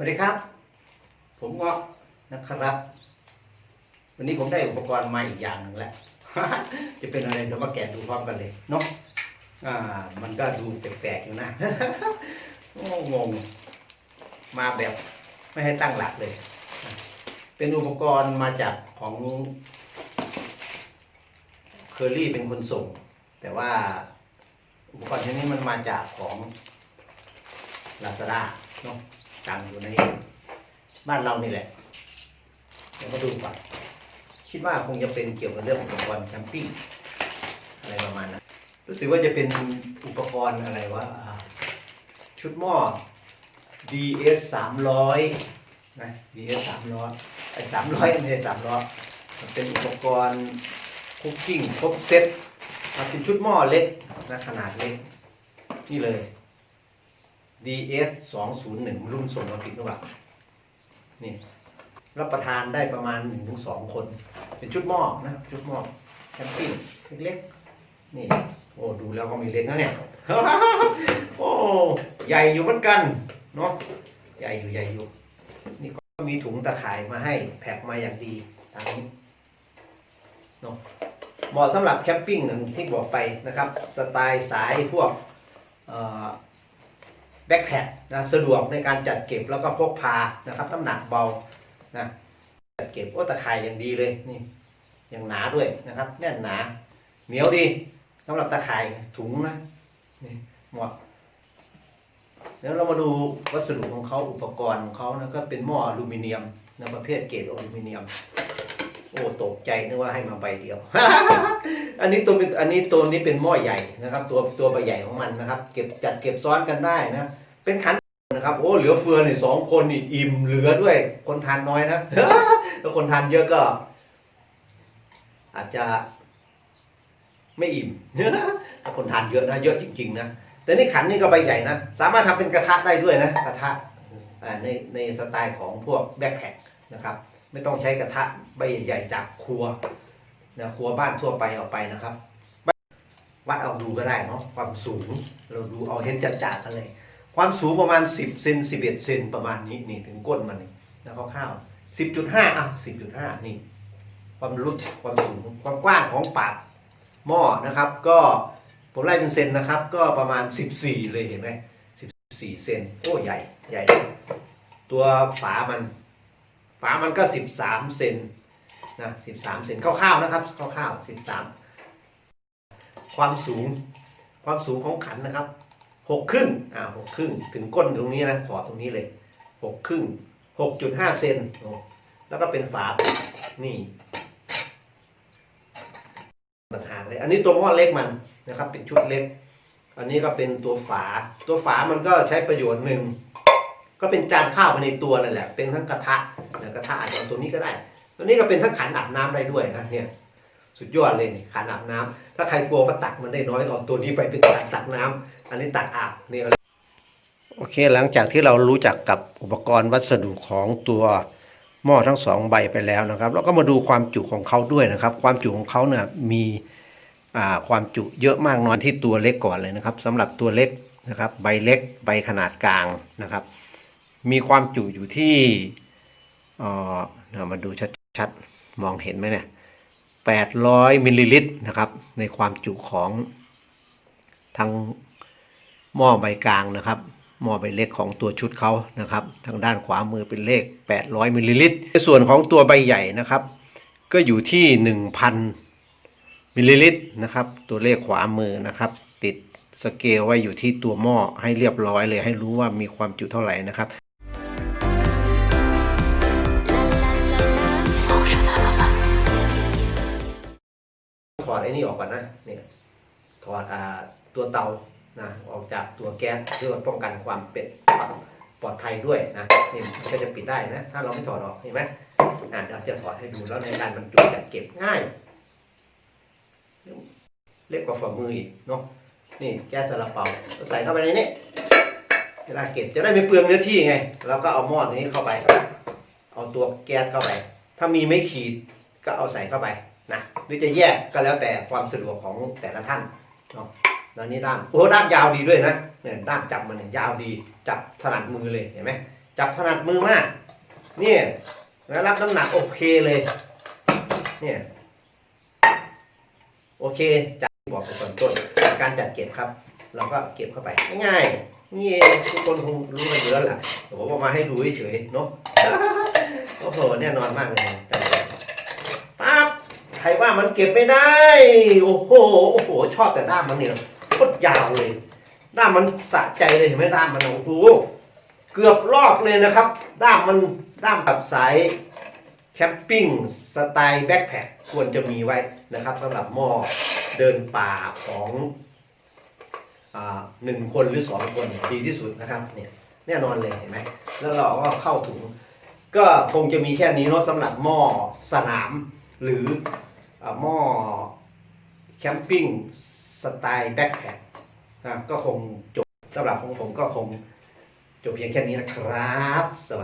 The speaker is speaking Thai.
สวัสดีครับ ผมก็นะครับ วันนี้ผมได้อุปกรณ์มาอีกอย่างหนึ่งแล้วจะเป็นอะไรเดี๋ยวมาแกะดูพร้อมกันเลยเนาะอ่า มันก็ดูแปลกๆอยู่นะโอ้งงมาแบบไม่ให้ตั้งหลักเลย เป็นอุปกรณ์มาจากของเคอรี่เป็นคนส่ง แต่ว่าอุปกรณ์ชนิดนี้มันมาจากของลาซาด้าเนาะ สั่งอยู่ในบ้านเรานี่แหละเดี๋ยวมาดูก่อนคิดว่าคงจะเป็นเกี่ยวกับเรื่องอุปกรณ์แคมปิ้งอะไรประมาณนั้นรู้สึกว่าจะเป็นอุปกรณ์อะไรว่าชุดหม้อ DS 300นะ DS 300ไอ้300ไม่ใช่300มันเป็นอุปกรณ์คุกกิ้งครบเซ็ตมันเป็นชุดหม้อเล็กนะขนาดเล็กนี่เลย DS 201รุ่นส่งมาผิดหรือเปล่านี่รับประทานได้ประมาณ 1-2 คน เป็นชุดหม้อนะชุดหม้อแคมปิ้งเล็กๆนี่โอ้ดูแล้วก็มีเล็กนะเนี่ยโอ้ใหญ่อยู่เหมือนกันเนาะใหญ่อยู่ใหญ่อยู่ นี่ก็มีถุงตะข่ายมาให้แพ็คมาอย่างดีตามนี้เนาะเหมาะสำหรับแคมปิ้งอย่างที่บอกไปนะครับ สไตล์สายพวก แบ็คแพคนะสะดวกในการจัดเก็บแล้วก็พกพานะครับน้ำหนักเบานะจัดเก็บโอ้ตะข่ายอย่างดีเลยนี่อย่างหนาด้วยนะครับ แน่นหนาเหนียวดีสำหรับตะข่ายถุงนะนี่หมาะแล้วเรามาดูวัสดุของเขาอุปกรณ์ของเขานะก็เป็นหม้ออลูมิเนียมนะประเภทเกรดอลูมิเนียม โอ้ตกใจนึกว่าให้มาใบเดียว อันนี้ตัวเป็นอันนี้ตัวนี้เป็นหม้อใหญ่นะครับ ตัวตัวใบใหญ่ของมันนะครับ เก็บจัดเก็บซ้อนกันได้นะ เป็นขันนะครับโอ้เหลือเฟือนี่สองคนนี่อิ่มเหลือด้วย คนทานน้อยนะแล้วคนทานเยอะก็ อาจจะไม่อิ่มถ้าคนทานเยอะนะเยอะจริงๆนะแต่นี่ขันนี่ก็ใบใหญ่นะสามารถทำเป็นกระทะได้ด้วยนะกระทะในในสไตล์ของพวกแบ็คแพคนะครับ ไม่ต้องใช้กระทะใบใหญ่จากครัวนะครัวบ้านทั่วไปเอาไปนะครับ วัดเอาดูก็ได้เนาะความสูง เราดูเอาเห็นจัดๆกันเลย ความสูงประมาณ 10เซน11เซนประมาณนี้นี่ถึงก้นมันนี่นะคร่าวๆ10.5อะ10.5 นี่ ความลึกความสูงความกว้างของปากหม้อนะครับ ก็ผมไล่เป็นเซนนะครับ ก็ประมาณ 14 เลยเห็นไหม14เซนโอ้ใหญ่ใหญ่ ตัวฝามัน ฝามันก็ 13เซนนะ13เซนคร่าวๆนะครับคร่าวๆ13 ความสูงความสูงของขันนะครับ หกครึ่งอ่าหกครึ่งถึงก้นตรงนี้นะขอตรงนี้เลยหกครึ่งหกจุดห้าเซนแล้วก็เป็นฝานี่ต่างหากเลยอันนี้ตัวหม้อเล็กมันนะครับ เป็นชุดเล็ก อันนี้ก็เป็นตัวฝา ตัวฝามันก็ใช้ประโยชน์หนึ่งก็เป็นจานข้าวไปในตัวนั่นแหละเป็นทั้งกระทะนะกระทะอาจจะเอาตัวนี้ก็ได้ ตัวนี้ก็เป็นทั้งขันอาบน้ำได้ด้วยนะเนี่ย สุดยอดเลยนี่ขันอาบน้ำถ้าใครกลัวว่าตักมันได้น้อยก็เอาตัวนี้ไปเป็นตักตักน้ำอันนี้ตักอาบนี่โอเค หลังจากที่เรารู้จักกับอุปกรณ์วัสดุของตัวหม้อทั้งสองใบไปแล้วนะครับ แล้วก็มาดูความจุของเขาด้วยนะครับ ความจุของเขาเนี่ยมีความจุเยอะมากน้อยที่ตัวเล็กก่อนเลยนะครับสำหรับตัวเล็กนะครับใบเล็กใบขนาดกลางนะครับ มีความจุอยู่ที่เออมาดูชัดๆมองเห็นไหมเนี่ย 800 มิลลิลิตรนะครับ ในความจุของทางหม้อใบกลางนะครับ หม้อใบเล็กของตัวชุดเขานะครับ ทางด้านขวามือเป็นเลข 800 มิลลิลิตรในส่วนของตัวใบใหญ่นะครับ ก็อยู่ที่ 1,000 มิลลิลิตรนะครับ ตัวเลขขวามือนะครับ ติดสเกลไว้อยู่ที่ตัวหม้อให้เรียบร้อยเลยให้รู้ว่ามีความจุเท่าไหร่นะครับ อดไอ้นี่ออกก่อนนะเนี่ยถอดอ่าตัวเตานะออกจากตัวแก๊สเพื่อป้องกันความเป็นปลอดภัยด้วยนะนี่ก็จะปิดได้นะถ้าเราไม่ถอดออกเห็นไหมอ่าเดี๋ยวจะถอดให้ดูแล้วในการบรรจุจัดเก็บง่ายเล็กกว่าฝ่ามืออีกเนาะนี่แก๊สซาลาเปาใส่เข้าไปในนี้เวลาเก็บจะได้ไม่เปลืองเนื้อที่ไง แล้วก็เอาหม้อนี้เข้าไป เอาตัวแก๊สเข้าไป ถ้ามีไม่ขีดก็เอาใส่เข้าไป นะหรือจะแยกก็แล้วแต่ความสะดวกของแต่ละท่านเนาะแล้วนี่ด้ามโอ้ด้ามยาวดีด้วยนะเนี่ยด้ามจับมันเนี่ยยาวดีจับถนัดมือเลยเห็นไหมจับถนัดมือมากเนี่ยแล้วรับน้ำหนักโอเคเลยเนี่ยโอเคจัดบอกไปก่อนต้นการจัดเก็บครับ เราก็เก็บเข้าไปง่ายๆนี่ทุกคนคงรู้กันอยู่แล้วล่ะผมเอามาให้ดูเฉยๆเนาะโอ้โหแน่นอนมากเลยการเใครว่ามันเก็บไม่ได้ โอ้โห โอ้โห ชอบแต่ด้ามมันเนี่ยโคตรยาวเลย ด้ามมันสะใจเลยเห็นไหมด้ามมันโอ้โห เกือบรอบเลยนะครับ ด้ามมันด้ามแบบสายแคมปิ้งสไตล์แบ็คแพคควรจะมีไว้นะครับสำหรับหม้อเดินป่าของอหนึ่งคนหรือสองคนดีที่สุดนะครับเนี่ยแน่นอนเลยเห็นไหมแล้วเราก็เข้าถุง ก็คงจะมีแค่นี้เนาะสำหรับหม้อสนามหรือ หม้อแคมปิ้งสไตล์แบ็คแพคนะก็คงจบสำหรับของผมก็คงจบเพียงแค่นี้นะครับสวัสดี